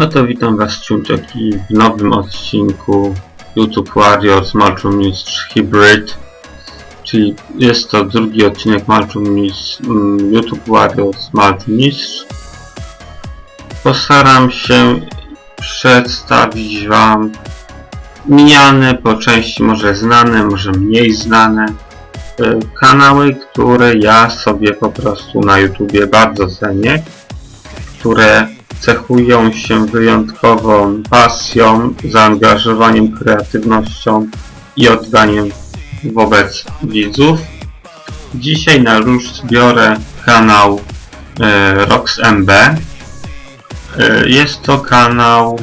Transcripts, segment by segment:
No to witam was Ciunczeki w nowym odcinku YouTube Warriors Malczum Mistrz Hybrid. Czyli jest to drugi odcinek Malczum Mistrz, mm, YouTube Warriors Malczum Mistrz. Postaram się przedstawić wam mijane, po części może znane, może mniej znane e, kanały, które ja sobie po prostu na YouTubie bardzo cenię, które cechują się wyjątkową pasją, zaangażowaniem, kreatywnością i oddaniem wobec widzów. Dzisiaj na róż biorę kanał e, RoxMB. E, jest to kanał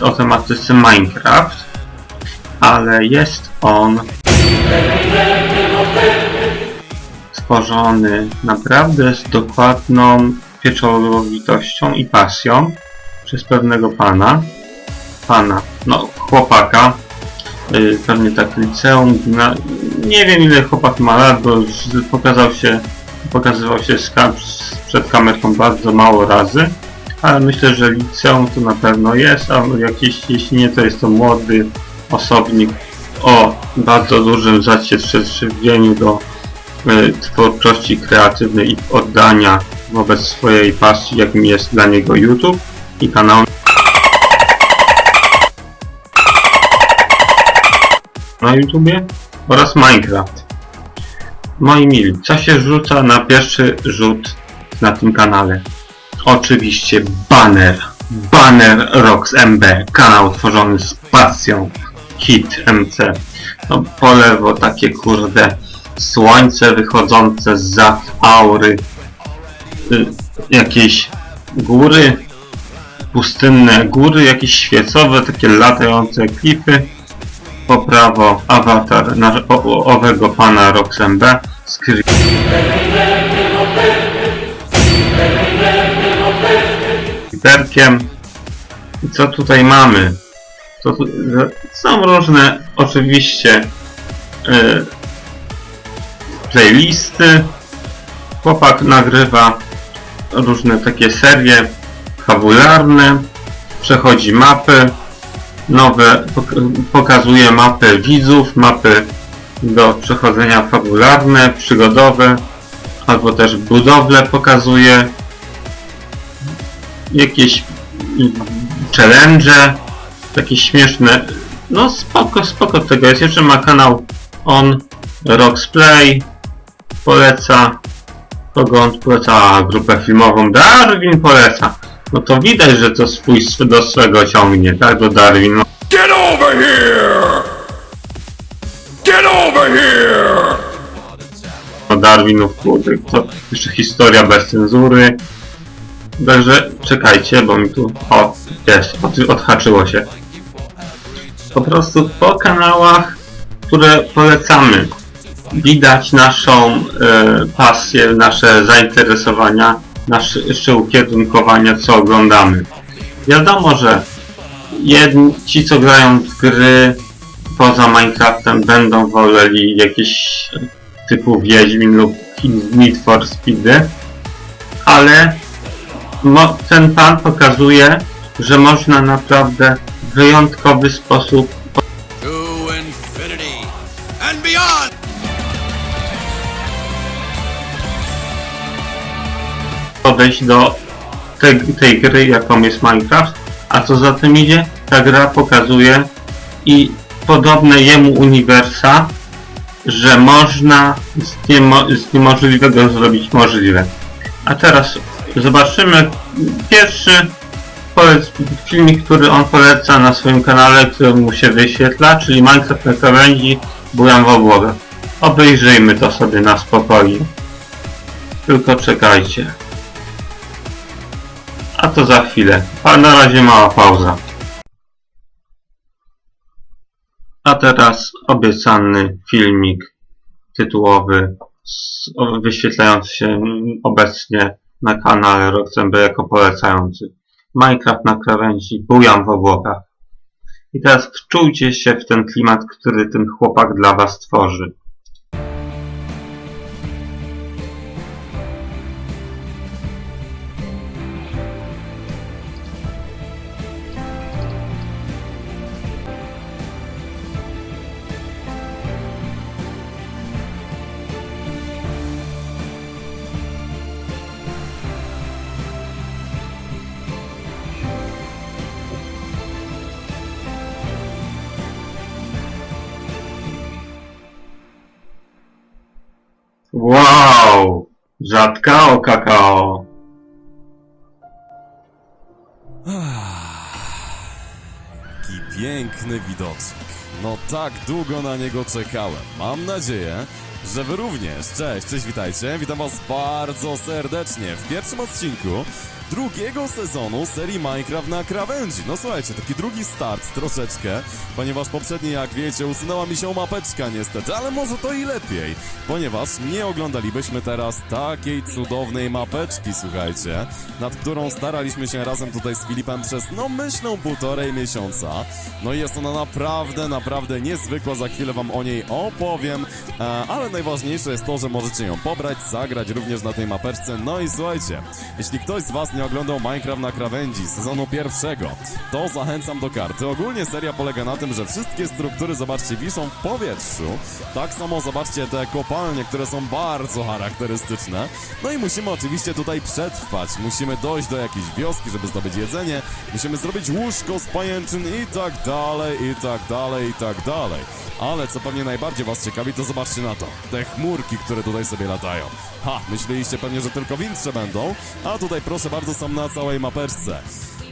o tematyce Minecraft, ale jest on stworzony naprawdę z dokładną pieczołowitością i pasją przez pewnego pana. Pana, no chłopaka, yy, pewnie tak liceum, gimna... nie wiem ile chłopak ma lat, bo pokazał się, pokazywał się przed kamerką bardzo mało razy, ale myślę, że liceum to na pewno jest, a jakiś, jeśli nie, to jest to młody osobnik o bardzo dużym zacietrzewieniu do y, twórczości kreatywnej i oddania wobec swojej pasji, jakim jest dla niego YouTube i kanał na YouTubie oraz Minecraft. Moi mili, co się rzuca na pierwszy rzut na tym kanale? Oczywiście banner. Banner Rocks MB, kanał tworzony z pasją. Hit MC. No po lewo takie kurde słońce wychodzące za aury jakieś góry, pustynne góry, jakieś świecowe, takie latające klipy. Po prawo awatar na, o, owego pana Roxemb z kry- Creeperkiem. I co tutaj mamy? Co tu, są różne oczywiście y, playlisty. Chłopak nagrywa różne takie serie fabularne, przechodzi mapy, nowe, pok- pokazuje mapy widzów, mapy do przechodzenia fabularne, przygodowe, albo też budowle pokazuje, jakieś challenge, takie śmieszne, no spoko, spoko tego jest, jeszcze ma kanał on, Roxplay, poleca, on poleca, grupę filmową, Darwin poleca, no to widać, że to swój sw- do swego ciągnie, tak, do Darwin, no, Get over here! Get over here! no Darwinów, kurde, to jeszcze historia bez cenzury, także czekajcie, bo mi tu, o, jest, od, odhaczyło się, po prostu po kanałach, które polecamy, widać naszą e, pasję, nasze zainteresowania, nasze ukierunkowania, co oglądamy. Wiadomo, że jedni, ci, co grają w gry poza Minecraftem, będą woleli jakieś typu Wiedźmin lub Need for Speedy, ale ten pan pokazuje, że można naprawdę w wyjątkowy sposób podejść do tej, tej gry, jaką jest Minecraft, a co za tym idzie, ta gra pokazuje i podobne jemu uniwersa, że można z, niemo, z niemożliwego zrobić możliwe. A teraz zobaczymy pierwszy filmik, który on poleca na swoim kanale, który mu się wyświetla, czyli Minecraft na krawędzi, bujam w obłogę. Obejrzyjmy to sobie na spokojnie. Tylko czekajcie. To za chwilę. A na razie mała pauza. A teraz obiecany filmik tytułowy wyświetlający się obecnie na kanale Roxembe jako polecający. Minecraft na krawędzi, bujam w obłokach. I teraz wczujcie się w ten klimat, który ten chłopak dla was tworzy. Wow! Rzadkao kakao. Jaki piękny widoczek. No tak długo na niego czekałem. Mam nadzieję, że wy również. Cześć, cześć, witajcie. Witam was bardzo serdecznie w pierwszym odcinku drugiego sezonu serii Minecraft na krawędzi. No słuchajcie, taki drugi start troszeczkę, ponieważ poprzedni, jak wiecie, usunęła mi się mapeczka niestety, ale może to i lepiej, ponieważ nie oglądalibyśmy teraz takiej cudownej mapeczki, słuchajcie, nad którą staraliśmy się razem tutaj z Filipem przez, no myślę, półtorej miesiąca. No i jest ona naprawdę, naprawdę niezwykła, za chwilę wam o niej opowiem, e, ale najważniejsze jest to, że możecie ją pobrać, zagrać również na tej mapeczce. No i słuchajcie, jeśli ktoś z was nie oglądał Minecraft na krawędzi sezonu pierwszego, to zachęcam do karty. Ogólnie seria polega na tym, że wszystkie struktury, zobaczcie, wiszą w powietrzu. Tak samo zobaczcie te kopalnie, które są bardzo charakterystyczne. No i musimy oczywiście tutaj przetrwać. Musimy dojść do jakiejś wioski, żeby zdobyć jedzenie. Musimy zrobić łóżko z pajęczyn i tak dalej, i tak dalej, i tak dalej. Ale co pewnie najbardziej was ciekawi, to zobaczcie na to. Te chmurki, które tutaj sobie latają. Ha, myśleliście pewnie, że tylko wintrze będą, a tutaj proszę bardzo są na całej mapeczce.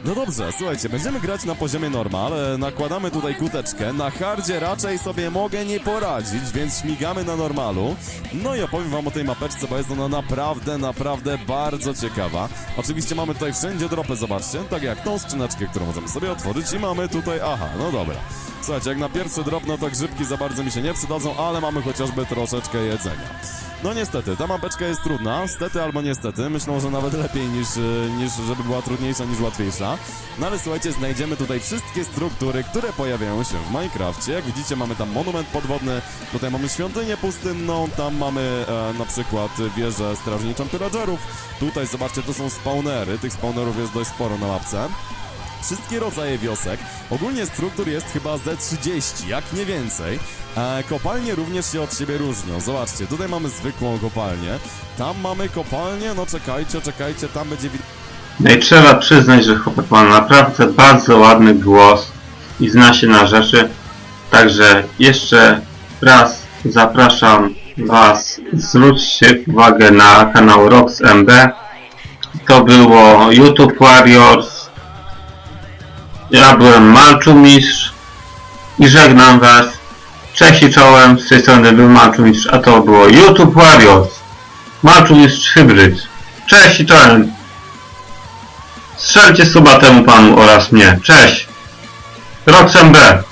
No dobrze, słuchajcie, będziemy grać na poziomie normal, nakładamy tutaj kuteczkę, na hardzie raczej sobie mogę nie poradzić, więc śmigamy na normalu. No i opowiem wam o tej mapeczce, bo jest ona naprawdę, naprawdę bardzo ciekawa. Oczywiście mamy tutaj wszędzie dropy, zobaczcie, tak jak tą skrzyneczkę, którą możemy sobie otworzyć i mamy tutaj, aha, no dobra. Słuchajcie, jak na pierwszy drop, no to grzybki za bardzo mi się nie przydadzą, ale mamy chociażby troszeczkę jedzenia. No niestety, ta mapeczka jest trudna, stety albo niestety, myślę, że nawet lepiej niż, e, niż żeby była trudniejsza niż łatwiejsza. No ale słuchajcie, znajdziemy tutaj wszystkie struktury, które pojawiają się w Minecrafcie. Jak widzicie, mamy tam monument podwodny, tutaj mamy świątynię pustynną, tam mamy e, na przykład wieżę strażniczą pillagerów. Tutaj zobaczcie, to są spawnery, tych spawnerów jest dość sporo na mapce wszystkie rodzaje wiosek. Ogólnie struktur jest chyba ze 30, jak nie więcej. E, kopalnie również się od siebie różnią. Zobaczcie, tutaj mamy zwykłą kopalnię. Tam mamy kopalnię, no czekajcie, czekajcie, tam będzie widać. No i trzeba przyznać, że chłopak ma naprawdę bardzo ładny głos i zna się na rzeczy. Także jeszcze raz zapraszam Was, zwróćcie uwagę na kanał RoxMB. To było YouTube Warriors. Ja byłem Malczumistrz i żegnam Was. Cześć i czołem, z tej strony był Malczumistrz, a to było YouTube Warriors. Malczumistrz Hybryd. Cześć i czołem. Strzelcie suba temu panu oraz mnie. Cześć! Roxem B.